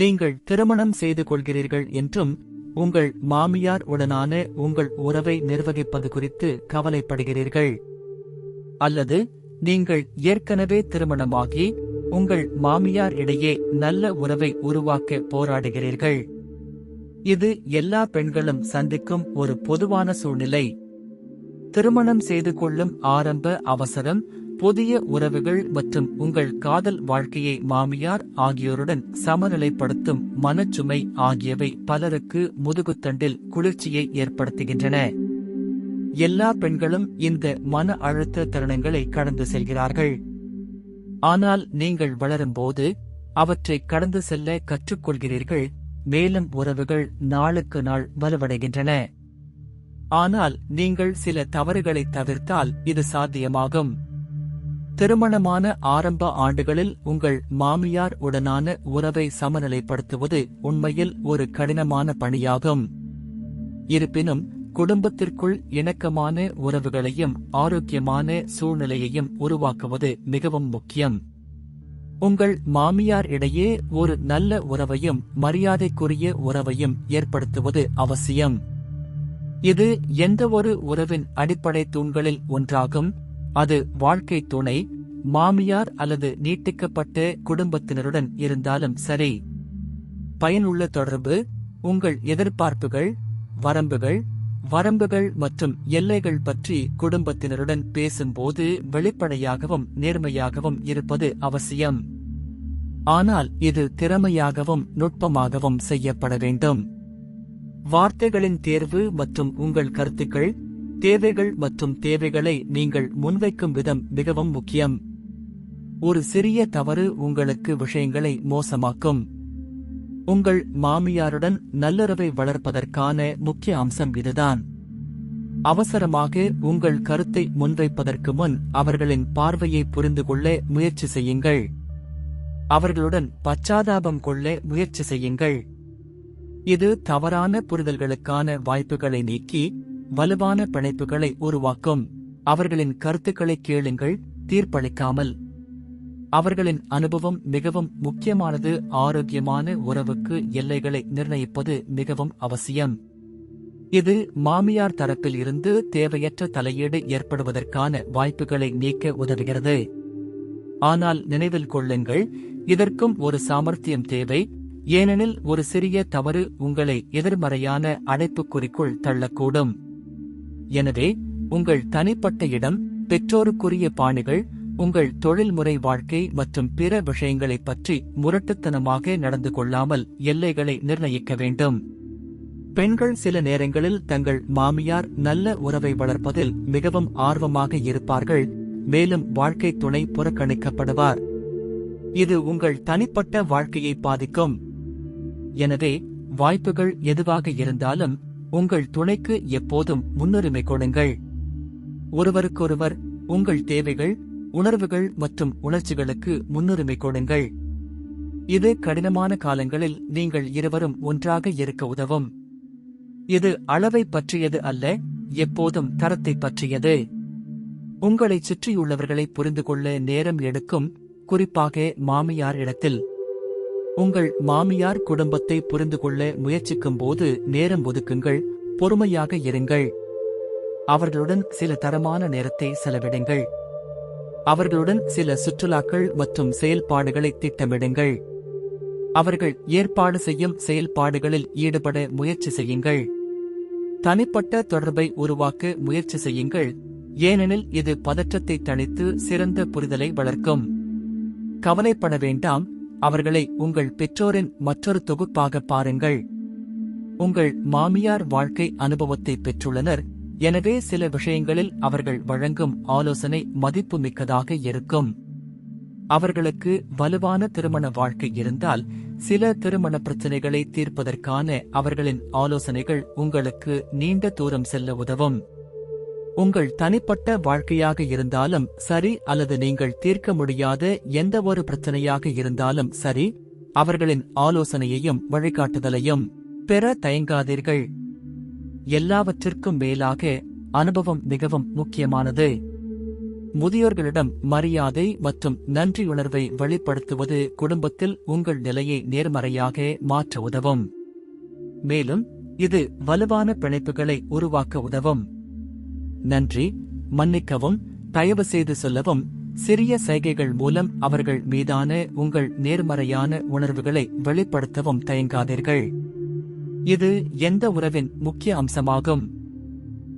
நீங்கள் திருமணம் செய்து கொள்கிறீர்கள் என்றும் உங்கள் மாமியார் உடனான உங்கள் உறவை நிர்வகிப்பது குறித்து கவலைப்படுகிறீர்கள். அல்லது நீங்கள் ஏற்கனவே திருமணமாகி உங்கள் மாமியார் இடையே நல்ல உறவை உருவாக்க போராடுகிறீர்கள். இது எல்லா பெண்களும் சந்திக்கும் ஒரு பொதுவான சூழ்நிலை. திருமணம் செய்து கொள்ளும் ஆரம்ப அவசரம் புதிய உறவுகள் மற்றும் உங்கள் காதல் வாழ்க்கையை மாமியார் ஆகியோருடன் சமநிலைப்படுத்தும் மனச்சுமை ஆகியவை பலருக்கு முதுகுத்தண்டில் குளிர்ச்சியை ஏற்படுத்துகின்றன. எல்லா பெண்களும் இந்த மன அழுத்த தருணங்களை கடந்து செல்கிறார்கள். ஆனால் நீங்கள் வளரும்போது அவற்றை கடந்து செல்ல கற்றுக்கொள்கிறீர்கள். மேலும் உறவுகள் நாளுக்கு நாள் வலுவடைகின்றன. ஆனால் நீங்கள் சில தவறுகளை தவிர்த்தால் இது சாத்தியமாகும். திருமணமான ஆரம்ப ஆண்டுகளில் உங்கள் மாமியார் உடனான உறவை சமநிலைப்படுத்துவது உண்மையில் ஒரு கடினமான பணியாகும். இருப்பினும் குடும்பத்திற்குள் இணக்கமான உறவுகளையும் ஆரோக்கியமான சூழ்நிலையையும் உருவாக்குவது மிகவும் முக்கியம். உங்கள் மாமியார் இடையே ஒரு நல்ல உறவையும் மரியாதைக்குரிய உறவையும் ஏற்படுத்துவது அவசியம். இது எந்தவொரு உறவின் அடிப்படை தூண்களில் ஒன்றாகும்? அது வாழ்க்கை துணை மாமியார் அல்லது நீட்டிக்கப்பட்ட குடும்பத்தினருடன் இருந்தாலும் சரி. பயனுள்ள தொடர்பு உங்கள் எதிர்பார்ப்புகள் வரம்புகள் வரம்புகள் மற்றும் எல்லைகள் பற்றி குடும்பத்தினருடன் பேசும்போது வெளிப்படையாகவும் நேர்மையாகவும் இருப்பது அவசியம். ஆனால் இது திறமையாகவும் நுட்பமாகவும் செய்யப்பட வேண்டும். வார்த்தைகளின் தேர்வு மற்றும் உங்கள் கருத்துக்கள் தேவைகள் மற்றும் தேவைகளை நீங்கள் முன்வைக்கும் விதம் மிகவும் முக்கியம். ஒரு சிறிய தவறு உங்களுக்கு விஷயங்களை மோசமாக்கும். உங்கள் மாமியாருடன் நல்லுறவை வளர்ப்பதற்கான முக்கிய அம்சம் இதுதான். அவசரமாக உங்கள் கருத்தை முன்வைப்பதற்கு முன் அவர்களின் பார்வையை புரிந்து கொள்ள முயற்சி செய்யுங்கள். அவர்களுடன் பச்சாதாபம் கொள்ள முயற்சி செய்யுங்கள். இது தவறான புரிதல்களுக்கான வாய்ப்புகளை நீக்கி வலுவான பிணைப்புகளை உருவாக்கும். அவர்களின் கருத்துக்களை கேளுங்கள் தீர்ப்பளிக்காமல். அவர்களின் அனுபவம் மிகவும் முக்கியமானது. ஆரோக்கியமான உறவுக்கு எல்லைகளை நிர்ணயிப்பது மிகவும் அவசியம். இது மாமியார் தரப்பில் இருந்து தேவையற்ற தலையீடு ஏற்படுவதற்கான வாய்ப்புகளை நீக்க உதவுகிறது. ஆனால் நினைவில் கொள்ளுங்கள் இதற்கும் ஒரு சாமர்த்தியம் தேவை. ஏனெனில் ஒரு சிறிய தவறு உங்களை எதிர்மறையான அடைப்புக்குறிக்குள் தள்ளக்கூடும். எனவே உங்கள் தனிப்பட்ட இடம் பெற்றோருக்குரிய பாணிகள் உங்கள் தொழில்முறை வாழ்க்கை மற்றும் பிற விஷயங்களைப் பற்றி முரட்டுத்தனமாக நடந்து கொள்ளாமல் எல்லைகளை நிர்ணயிக்க வேண்டும். பெண்கள் சில நேரங்களில் தங்கள் மாமியார் நல்ல உறவை வளர்ப்பதில் மிகவும் ஆர்வமாக இருப்பார்கள் மேலும் வாழ்க்கை துணை புறக்கணிக்கப்படுவார். இது உங்கள் தனிப்பட்ட வாழ்க்கையை பாதிக்கும். எனவே வாய்ப்புகள் எதுவாக இருந்தாலும் உங்கள் துணைக்கு எப்போதும் முன்னுரிமை கொடுங்கள். ஒருவருக்கொருவர் உங்கள் தேவைகள் உணர்வுகள் மற்றும் உணர்ச்சிகளுக்கு முன்னுரிமை கொடுங்கள். இது கடினமான காலங்களில் நீங்கள் இருவரும் ஒன்றாக இருக்க உதவும். இது அளவை பற்றியது அல்ல எப்போதும் தரத்தை பற்றியது. உங்களைச் சுற்றியுள்ளவர்களை புரிந்து கொள்ள நேரம் எடுக்கும் குறிப்பாக மாமியார் இடத்தில். உங்கள் மாமியார் குடும்பத்தை புரிந்து கொள்ள முயற்சிக்கும் போது நேரம் ஒதுக்குங்கள் பொறுமையாக இருங்கள். அவர்களுடன் சில தரமான நேரத்தை செலவிடுங்கள். அவர்களுடன் சில சுற்றுலாக்கள் மற்றும் செயல்பாடுகளை திட்டமிடுங்கள். அவர்கள் ஏற்பாடு செய்யும் செயல்பாடுகளில் ஈடுபட முயற்சி செய்யுங்கள். தனிப்பட்ட தொடர்பை உருவாக்க முயற்சி செய்யுங்கள். ஏனெனில் இது பதற்றத்தை தணித்து சிறந்த புரிதலை வளர்க்கும். கவலைப்பட வேண்டாம். அவர்களை உங்கள் பெற்றோரின் மற்றொரு தொகுப்பாக பாருங்கள். உங்கள் மாமியார் வாழ்க்கை அனுபவத்தை பெற்றுள்ளனர். எனவே சில விஷயங்களில் அவர்கள் வழங்கும் ஆலோசனை மதிப்புமிக்கதாக இருக்கும். அவர்களுக்கு வலுவான திருமண வாழ்க்கை இருந்தால் சில திருமண பிரச்சனைகளை தீர்ப்பதற்கான அவர்களின் ஆலோசனைகள் உங்களுக்கு நீண்ட தூரம் செல்ல உதவும். உங்கள் தனிப்பட்ட வாழ்க்கையாக இருந்தாலும் சரி அல்லது நீங்கள் தீர்க்க முடியாத எந்த ஒரு பிரச்சனையாக இருந்தாலும் சரி அவர்களின் ஆலோசனையையும் வழிகாட்டுதலையும் பெற தயங்காதீர்கள். எல்லாவற்றிற்கும் மேலாக அனுபவம் மிகவும் முக்கியமானது. முதியோர்களிடம் மரியாதை மற்றும் நன்றியுணர்வை வெளிப்படுத்துவது குடும்பத்தில் உங்கள் நிலையை நேர்மறையாக மாற்ற உதவும். மேலும் இது வலுவான பிணைப்புகளை உருவாக்க உதவும். நன்றி. மன்னிக்கவும் தயவு செய்து சொல்லவும் சிறிய சைகைகள் மூலம் அவர்கள் மீதான உங்கள் நேர்மறையான உணர்வுகளை வெளிப்படுத்தவும் தயங்காதீர்கள். இது எந்த உறவின் முக்கிய அம்சமாகும்?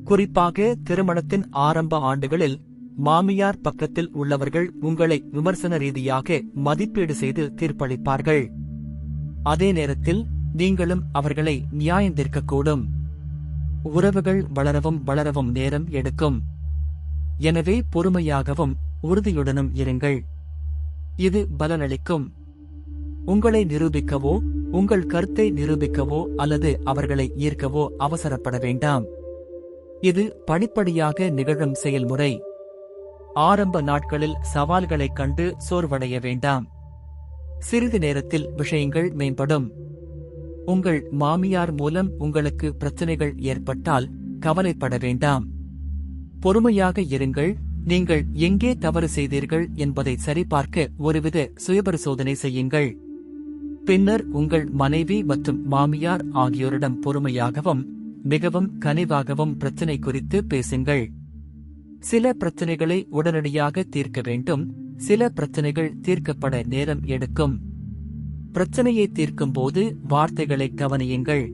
குறிப்பாக திருமணத்தின் ஆரம்ப ஆண்டுகளில் மாமியார் பக்கத்தில் உள்ளவர்கள் உங்களை விமர்சன ரீதியாக மதிப்பீடு செய்து தீர்ப்பளிப்பார்கள். அதே நேரத்தில் நீங்களும் அவர்களை நியாயந்திருக்கக்கூடும். உறவுகள் வளரவும் வளரவும் நேரம் எடுக்கும். எனவே பொறுமையாகவும் உறுதியுடனும் இருங்கள். இது பலனளிக்கும். உங்களை நிரூபிக்கவோ உங்கள் கருத்தை நிரூபிக்கவோ அல்லது அவர்களை ஈர்க்கவோ அவசரப்பட வேண்டாம். இது படிப்படியாக நிகழும் செயல்முறை. ஆரம்ப நாட்களில் சவால்களைக் கண்டு சோர்வடைய வேண்டாம். சிறிது நேரத்தில் விஷயங்கள் மேம்படும். உங்கள் மாமியார் மூலம் உங்களுக்கு பிரச்சனைகள் ஏற்பட்டால் கவலைப்பட வேண்டாம். பொறுமையாக இருங்கள் நீங்கள் எங்கே தவறு செய்தீர்கள் என்பதை சரிபார்க்க ஒருவித சுயபரிசோதனை செய்யுங்கள். பின்னர் உங்கள் மனைவி மற்றும் மாமியார் ஆகியோரிடம் பொறுமையாகவும் மிகவும் கனிவாகவும் பிரச்சனை குறித்து பேசுங்கள். சில பிரச்சனைகளை உடனடியாக தீர்க்க வேண்டும் சில பிரச்சனைகள் தீர்க்கப்பட நேரம் எடுக்கும். பிரச்சனையை தீர்க்கும் போது வார்த்தைகளை கவனியுங்கள்.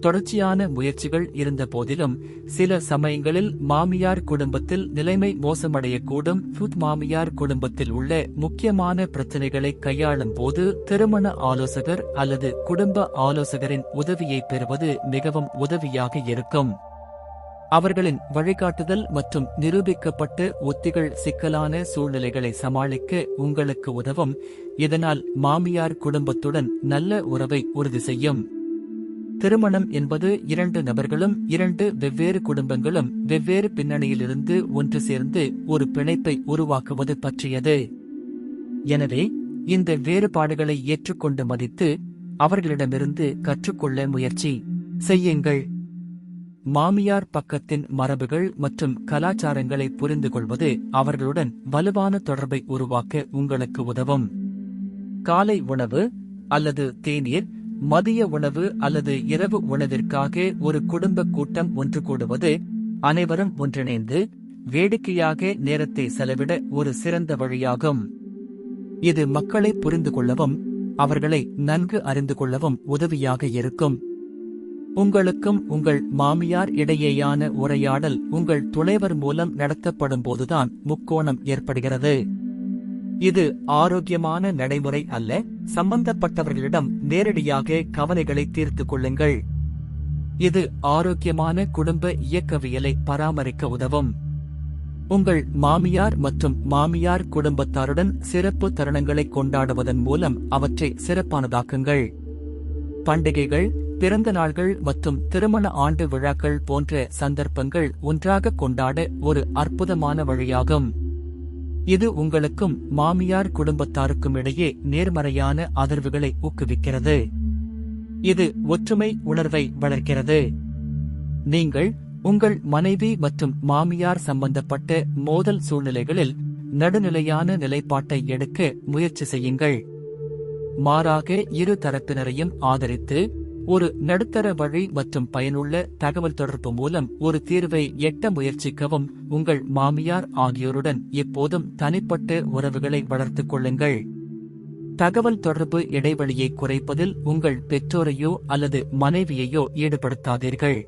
தொடர்ச்சியான முயற்சிகள் இருந்த போதிலும் சில சமயங்களில் மாமியார் குடும்பத்தில் நிலைமை மோசமடையக்கூடும். ஃபுத் மாமியார் குடும்பத்தில் உள்ள முக்கியமான பிரச்சனைகளை கையாளும் போது திருமண ஆலோசகர் அல்லது குடும்ப ஆலோசகரின் உதவியை பெறுவது மிகவும் உதவியாக இருக்கும். அவர்களின் வழிகாட்டுதல் மற்றும் நிரூபிக்கப்பட்ட உத்திகள் சிக்கலான சூழ்நிலைகளை சமாளிக்க உங்களுக்கு உதவும். இதனால் மாமியார் குடும்பத்துடன் நல்ல உறவை உறுதி செய்யும். திருமணம் என்பது இரண்டு நபர்களும் இரண்டு வெவ்வேறு குடும்பங்களும் வெவ்வேறு பின்னணியிலிருந்து ஒன்று சேர்ந்து ஒரு பிணைப்பை உருவாக்குவது பற்றியது. எனவே இந்த வேறுபாடுகளை ஏற்றுக்கொண்டு மதித்து அவர்களிடமிருந்து கற்றுக்கொள்ள முயற்சி செய்யுங்கள். மாமியார் பக்கத்தின் மரபுகள் மற்றும் கலாச்சாரங்களை புரிந்து கொள்வது அவர்களுடன் வலுவான தொடர்பை உருவாக்க உங்களுக்கு உதவும். காலை உணவு அல்லது தேநீர் மதிய உணவு அல்லது இரவு உணவிற்காக ஒரு குடும்ப கூட்டம் ஒன்று கூடுவது அனைவரும் ஒன்றிணைந்து வேடிக்கையாக நேரத்தை செலவிட ஒரு சிறந்த வழியாகும். இது மக்களை புரிந்து கொள்ளவும் அவர்களை நன்கு அறிந்து கொள்ளவும் உதவியாக இருக்கும். உங்களுக்கும் உங்கள் மாமியார் இடையேயான உரையாடல் உங்கள் துளைவர் மூலம் நடத்தப்படும் போதுதான் முக்கோணம் ஏற்படுகிறது. இது ஆரோக்கியமான நடைமுறை அல்ல சம்பந்தப்பட்டவர்களிடம் நேரடியாக கவலைகளை தீர்த்துக் கொள்ளுங்கள். இது ஆரோக்கியமான குடும்ப இயக்கவியலை பராமரிக்க உதவும். உங்கள் மாமியார் மற்றும் மாமியார் குடும்பத்தாருடன் சிறப்பு தருணங்களை கொண்டாடுவதன் மூலம் அவற்றை சிறப்பானதாக்குங்கள். பண்டிகைகள் பிறந்த நாள்கள் மற்றும் திருமண ஆண்டு விழாக்கள் போன்ற சந்தர்ப்பங்கள் ஒன்றாக கொண்டாட ஒரு அற்புதமான வழியாகும். இது உங்களுக்கும் மாமியார் குடும்பத்தாருக்கும் இடையே நேர்மறையான ஆதரவுகளை ஊக்குவிக்கிறது. இது ஒற்றுமை உணர்வை வளர்க்கிறது. நீங்கள் உங்கள் மனைவி மற்றும் மாமியார் சம்பந்தப்பட்ட மோதல் சூழ்நிலைகளில் நடுநிலையான நிலைப்பாட்டை எடுக்க முயற்சி செய்யுங்கள். மாறாக இரு தரப்பினரையும் ஆதரித்து ஒரு நடுத்தர வழி மற்றும் பயனுள்ள தகவல் தொடர்பு மூலம் ஒரு தீர்வை எட்ட முயற்சிக்கவும் உங்கள் மாமியார் ஆகியோருடன் எப்போதும் தனிப்பட்ட உறவுகளை வளர்த்துக் கொள்ளுங்கள். தகவல் தொடர்பு இடைவெளியை குறைப்பதில் உங்கள் பெற்றோரையோ அல்லது மனைவியையோ ஈடுபடுத்தாதீர்கள்.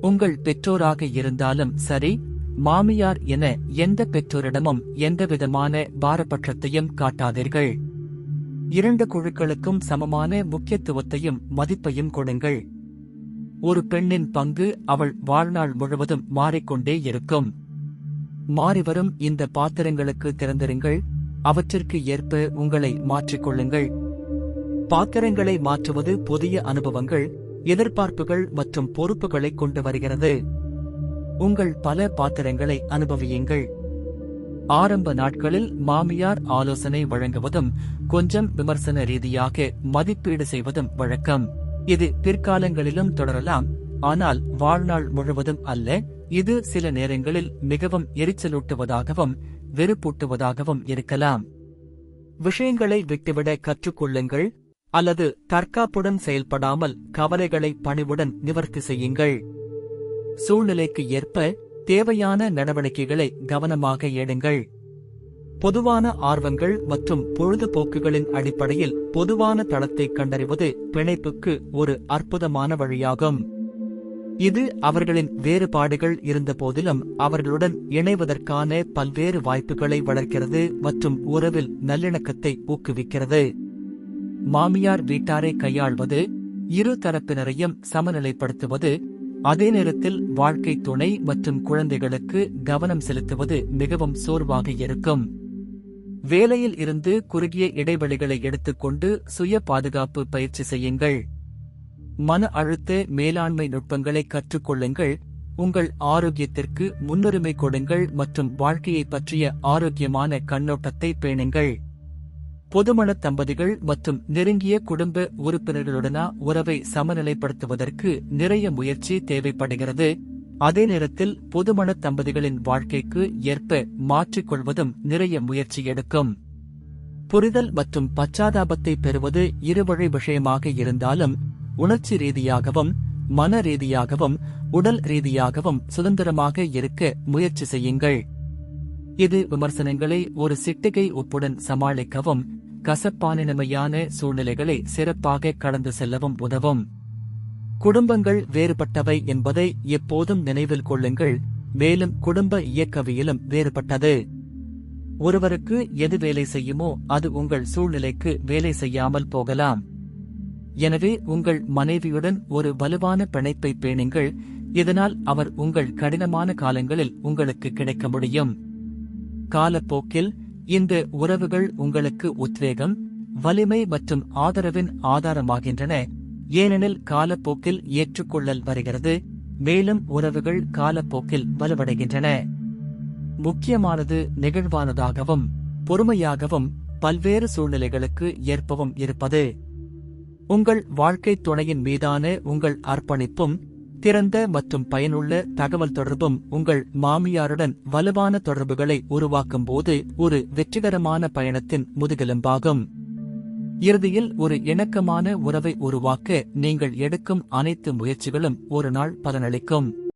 உங்கள் பெற்றோராக இருந்தாலும் சரி மாமியார் என எந்த பெற்றோரிடமும் எந்தவிதமான பாரபட்சத்தையும் காட்டாதீர்கள். இரண்டு குழுக்களுக்கும் சமமான முக்கியத்துவத்தையும் மதிப்பையும் கொடுங்கள். ஒரு பெண்ணின் பங்கு அவள் வாழ்நாள் முழுவதும் மாறிக்கொண்டே இருக்கும். மாறிவரும் இந்த பாத்திரங்களுக்கு திறந்திருங்கள். அவற்றிற்கு ஏற்ப உங்களை மாற்றிக்கொள்ளுங்கள். பாத்திரங்களை மாற்றுவது புதிய அனுபவங்கள் எதிர்பார்ப்புகள் மற்றும் பொறுப்புகளை கொண்டு வருகிறது. உங்கள் பல பாத்திரங்களை அனுபவியுங்கள். ஆரம்ப நாட்களில் மாமியார் ஆலோசனை வழங்குவதும் கொஞ்சம் விமர்சன ரீதியாக மதிப்பீடு செய்வதும் வழக்கம். இது பிற்காலங்களிலும் தொடரலாம் ஆனால் வாழ்நாள் முழுவதும் அல்ல இது சில நேரங்களில் மிகவும் எரிச்சலூட்டுவதாகவும் வெறுப்பூட்டுவதாகவும் இருக்கலாம். விஷயங்களை விட்டுவிட கற்றுக்கொள்ளுங்கள் அல்லது தற்காப்புடன் செயல்படாமல் கவலைகளை பணிவுடன் நிவர்த்தி செய்யுங்கள். சூழ்நிலைக்கு ஏற்ப தேவையான நடவடிக்கைகளை கவனமாக எடுங்கள். பொதுவான ஆர்வங்கள் மற்றும் பொழுதுபோக்குகளின் அடிப்படையில் பொதுவான தளத்தை கண்டறிவது பிணைப்புக்கு ஒரு அற்புதமான வழியாகும். இது அவர்களின் வேறுபாடுகள் இருந்தபோதிலும் அவர்களுடன் இணைவதற்கான பல்வேறு வாய்ப்புகளை வளர்க்கிறது மற்றும் உறவில் நல்லிணக்கத்தை ஊக்குவிக்கிறது. மாமியார் வீட்டாரை கையாள்வது இரு தரப்பினரையும் சமநிலைப்படுத்துவது அதே நேரத்தில் வாழ்க்கை துணை மற்றும் குழந்தைகளுக்கு கவனம் செலுத்துவது மிகவும் சோர்வாக இருக்கும். வேலையில் இருந்து குறுகிய இடைவெளிகளை எடுத்துக்கொண்டு சுய பாதுகாப்பு பயிற்சி செய்யுங்கள். மன அழுத்த மேலாண்மை நுட்பங்களை கற்றுக்கொள்ளுங்கள். உங்கள் ஆரோக்கியத்திற்கு முன்னுரிமை கொடுங்கள் மற்றும் வாழ்க்கையை பற்றிய ஆரோக்கியமான கண்ணோட்டத்தை பேணுங்கள். பொதுமண தம்பதிகள் மற்றும் நெருங்கிய குடும்ப உறுப்பினர்களுடனா உறவை சமநிலைப்படுத்துவதற்கு நிறைய முயற்சி தேவைப்படுகிறது. அதே நேரத்தில் பொதுமண தம்பதிகளின் வாழ்க்கைக்கு ஏற்ப மாற்றிக்கொள்வதும் நிறைய முயற்சி எடுக்கும். புரிதல் மற்றும் பச்சாதாபத்தை பெறுவது இருவழி விஷயமாக இருந்தாலும் உணர்ச்சி ரீதியாகவும் மன ரீதியாகவும் உடல் ரீதியாகவும் சுதந்திரமாக இருக்க முயற்சி செய்யுங்கள். இது விமர்சனங்களை ஒரு சிட்டிகை ஒப்புடன் சமாளிக்கவும் கசப்பானினமையான சூழ்நிலைகளை சிறப்பாக கடந்து செல்லவும் உதவும். குடும்பங்கள் வேறுபட்டவை என்பதை எப்போதும் நினைவில் கொள்ளுங்கள் மேலும் குடும்ப இயக்கவியலும் வேறுபட்டது. ஒருவருக்கு எது வேலை செய்யுமோ அது உங்கள் சூழ்நிலைக்கு வேலை செய்யாமல் போகலாம். எனவே உங்கள் மனைவியுடன் ஒரு வலுவான பிணைப்பை பேணுங்கள் இதனால் அவர் உங்கள் கடினமான காலங்களில் உங்களுக்கு கிடைக்க முடியும். காலப்போக்கில் இந்த உறவுகள் உங்களுக்கு உத்வேகம் வலிமை மற்றும் ஆதரவின் ஆதாரமாகின்றன. ஏனெனில் காலப்போக்கில் ஏற்றுக்கொள்ளல் வருகிறது மேலும் உறவுகள் காலப்போக்கில் வலுவடைகின்றன. முக்கியமானது நெகிழ்வானதாகவும் பொறுமையாகவும் பல்வேறு சூழ்நிலைகளுக்கு ஏற்பவும் இருப்பது. உங்கள் வாழ்க்கைத் துணையின் மீதான உங்கள் அர்ப்பணிப்பும் திறந்த மற்றும் பயனுள்ள தகவல் தொடர்பும் உங்கள் மாமியாருடன் வலுவான தொடர்புகளை உருவாக்கும் போது ஒரு வெற்றிகரமான பயணத்தின் முதுகெலும்பாகும். இறுதியில் ஒரு இணக்கமான உறவை உருவாக்க நீங்கள் எடுக்கும் அனைத்து முயற்சிகளும் ஒரு நாள் பலனளிக்கும்.